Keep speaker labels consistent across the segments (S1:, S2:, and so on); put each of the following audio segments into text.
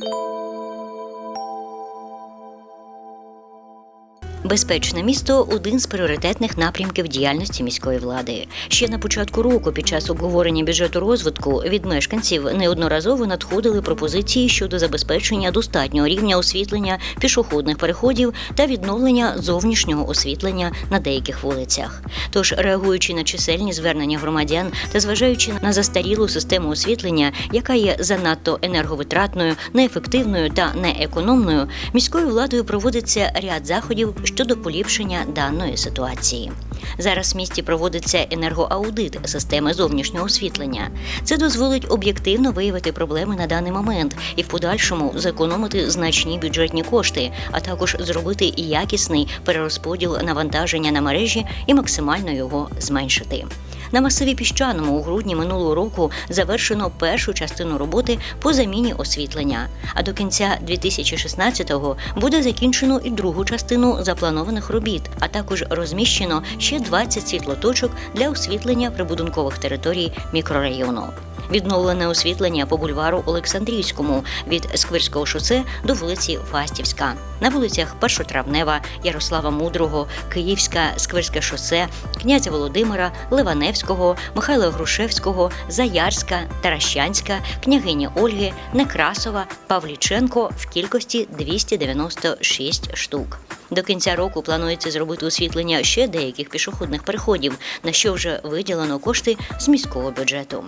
S1: Thank you. Безпечне місто один з пріоритетних напрямків діяльності міської влади. Ще на початку року, під час обговорення бюджету розвитку, від мешканців неодноразово надходили пропозиції щодо забезпечення достатнього рівня освітлення пішохідних переходів та відновлення зовнішнього освітлення на деяких вулицях. Тож, реагуючи на чисельні звернення громадян та зважаючи на застарілу систему освітлення, яка є занадто енерговитратною, неефективною та неекономною, міською владою проводиться ряд заходів щодо поліпшення даної ситуації. Зараз в місті проводиться енергоаудит системи зовнішнього освітлення. Це дозволить об'єктивно виявити проблеми на даний момент і в подальшому зекономити значні бюджетні кошти, а також зробити якісний перерозподіл навантаження на мережі і максимально його зменшити. На масиві піщаному у грудні минулого року завершено першу частину роботи по заміні освітлення. А до кінця 2016-го буде закінчено і другу частину запланованих робіт, а також розміщено ще 20 світлоточок для освітлення прибудинкових територій мікрорайону. Відновлене освітлення по бульвару Олександрівському від Сквирського шосе до вулиці Фастівська. На вулицях Першотравнева, Ярослава Мудрого, Київська, Сквирське шосе, князя Володимира, Ливаневського, Михайла Грушевського, Заярська, Таращанська, княгині Ольги, Некрасова, Павліченко в кількості 296 штук. До кінця року планується зробити освітлення ще деяких пішохідних переходів, на що вже виділено кошти з міського бюджету.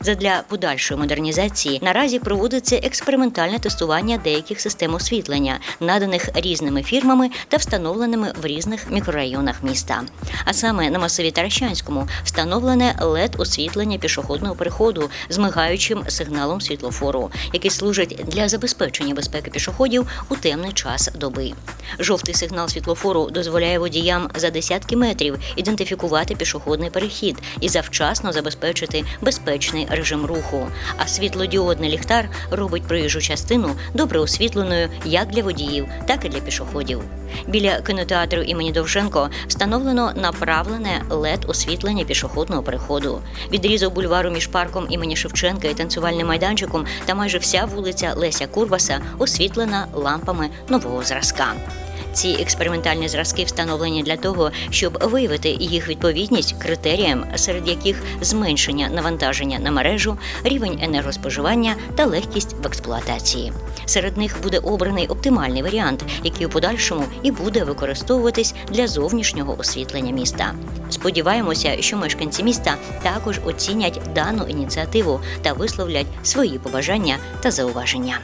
S1: Задля подальшої модернізації наразі проводиться експериментальне тестування деяких систем освітлення, наданих різними фірмами та встановленими в різних мікрорайонах міста. А саме на масиві Таращанському встановлене led освітлення пішохідного переходу з мигаючим сигналом світлофору, який служить для забезпечення безпеки пішоходів у темний час доби. Жовтий сигнал світлофору дозволяє водіям за десятки метрів ідентифікувати пішохідний перехід і завчасно забезпечити безпечний режим руху. А світлодіодний ліхтар робить проїжджу частину добре освітленою як для водіїв, так і для пішоходів. Біля кінотеатру імені Довженко встановлено направлене led освітлення пішохідного переходу. Відрізок бульвару між парком імені Шевченка і танцювальним майданчиком та майже вся вулиця Леся Курбаса освітлена лампами нового зразка. Ці експериментальні зразки встановлені для того, щоб виявити їх відповідність критеріям, серед яких зменшення навантаження на мережу, рівень енергоспоживання та легкість в експлуатації. Серед них буде обраний оптимальний варіант, який у подальшому і буде використовуватись для зовнішнього освітлення міста. Сподіваємося, що мешканці міста також оцінять дану ініціативу та висловлять свої побажання та зауваження.